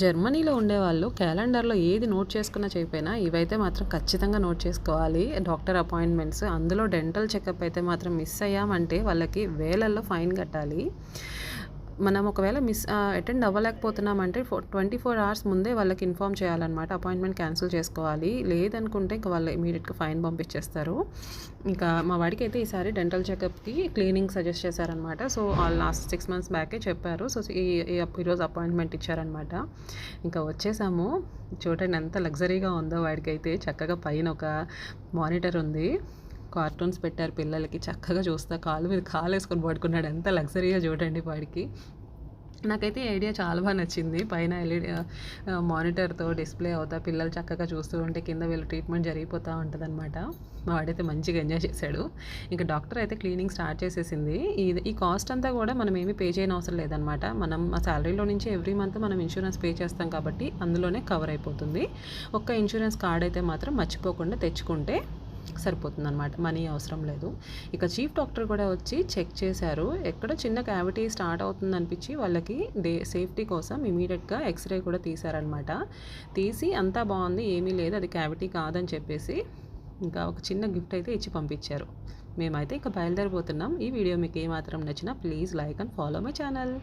జర్మనీలో ఉండేవాళ్ళు క్యాలెండర్లో ఏది నోట్ చేసుకున్నా చేయకపోయినా ఇవైతే మాత్రం ఖచ్చితంగా నోట్ చేసుకోవాలి. డాక్టర్ అపాయింట్మెంట్స్ అందులో డెంటల్ చెకప్ అయితే మాత్రం మిస్ అయ్యామంటే వాళ్ళకి వేలల్లో ఫైన్ కట్టాలి. మనం ఒకవేళ మిస్ అటెండ్ అవ్వలేకపోతున్నామంటే ఫో ట్వంటీ ఫోర్ అవర్స్ ముందే వాళ్ళకి ఇన్ఫామ్ చేయాలన్నమాట. అపాయింట్మెంట్ క్యాన్సిల్ చేసుకోవాలి. లేదనుకుంటే ఇంకా వాళ్ళు ఇమీడియట్గా ఫైన్ పంపించేస్తారు. ఇంకా మా వాడికి అయితే ఈసారి డెంటల్ చెకప్కి క్లీనింగ్ సజెస్ట్ చేశారనమాట సో లాస్ట్ సిక్స్ మంత్స్ బ్యాకే చెప్పారు. సో ఈ ఈరోజు అపాయింట్మెంట్ ఇచ్చారనమాట ఇంకా వచ్చేసాము. చూడండి ఎంత లగ్జరీగా ఉందో వాడికి అయితే చక్కగా పైన ఒక మానిటర్ ఉంది. కార్టూన్స్ పెట్టారు పిల్లలకి. చక్కగా చూస్తా. కాలు మీద కాలు వేసుకొని పడుకున్నాడు. ఎంత లగ్జరీగా చూడండి వాడికి. నాకైతే ఈ ఐడియా చాలా బాగా నచ్చింది. పైన ఎల్ఈడి మానిటర్తో డిస్ప్లే అవుతా పిల్లలు చక్కగా చూస్తూ ఉంటే కింద వీళ్ళు ట్రీట్మెంట్ జరిగిపోతూ ఉంటుంది అనమాట వాడైతే మంచిగా ఎంజాయ్ చేశాడు. ఇంకా డాక్టర్ అయితే క్లీనింగ్ స్టార్ట్ చేసేసింది. ఇది ఈ కాస్ట్ అంతా కూడా మనం ఏమీ పే చేయని అవసరం లేదనమాట మనం మా శాలరీలో నుంచి ఎవ్రీ మంత్ మనం ఇన్సూరెన్స్ పే చేస్తాం కాబట్టి అందులోనే కవర్ అయిపోతుంది. ఒక్క ఇన్సూరెన్స్ కార్డ్ అయితే మాత్రం మర్చిపోకుండా తెచ్చుకుంటే సరిపోతుంది అనమాట మనీ అవసరం లేదు. ఇక చీఫ్ డాక్టర్ కూడా వచ్చి చెక్ చేశారు. ఎక్కడ చిన్న క్యావిటీ స్టార్ట్ అవుతుంది అనిపించి వాళ్ళకి డే సేఫ్టీ కోసం ఇమీడియట్గా ఎక్స్రే కూడా తీశారనమాట తీసి అంతా బాగుంది ఏమీ లేదు అది క్యావిటీ కాదని చెప్పేసి ఇంకా ఒక చిన్న గిఫ్ట్ అయితే ఇచ్చి పంపించారు. మేమైతే ఇక బయలుదేరిపోతున్నాం ఈ వీడియో మీకు ఏమాత్రం నచ్చినా please like and follow my channel.